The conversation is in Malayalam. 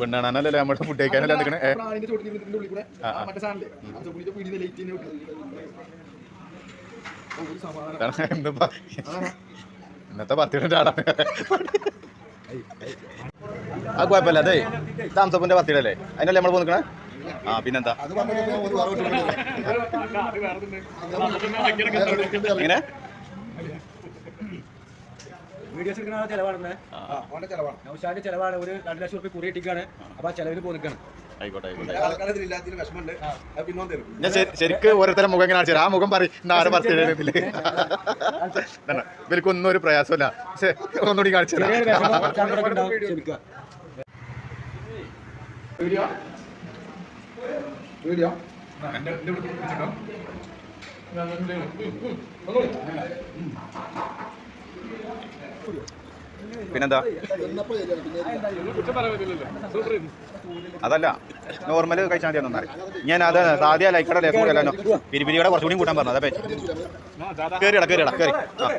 പെണ്ണാണല്ലേ നമ്മുടെ ഫുഡ് കഴിക്കാനല്ലേ ഇന്നത്തെ പത്തിയുടെ ആളാണ്. ആ കുഴപ്പമില്ല അതെ. താമസപ്പിന്റെ പത്തിയുടെ അല്ലേ? അതിനല്ലേ നമ്മൾ പോന്നിക്കണേ? ആ പിന്നെന്താ. എങ്ങനെ? വീഡിയോസ് എടുക്കുന്ന ചെലവാണ് ആ, അവന്റെ ചെലവാണ്. നൗഷാന്റെ ചെലവാണ്. ഒരു രണ്ട് ലക്ഷം റുപ്യ കുറി ഇട്ടിക്കാണ് അപ്പൊ ആ ചെലവിന് തരും. ഞാൻ ശരിക്ക് ഓരോരുത്തരെ മുഖം ഇങ്ങനെ കാണിച്ചു ആ മുഖം പറയും. ആരെ പത്തിയുടെ ഇവർക്കൊന്നും ഒരു പ്രയാസമില്ല പക്ഷേ ഒന്നുകൂടി കാണിച്ചു വീഡിയോ പിന്നെന്താ? അതല്ല നോർമൽ കഴിച്ചാൽ മതി നന്നായി ഞാൻ അത് സാധ്യ ലൈക്കട ലേസം കൂടെ അല്ലോ പിരിപിരിയുടെ കുറച്ചുകൂടി കൂട്ടാൻ പറഞ്ഞു അതെ കയറിയടാ കയറിയടാ കയറി ആ.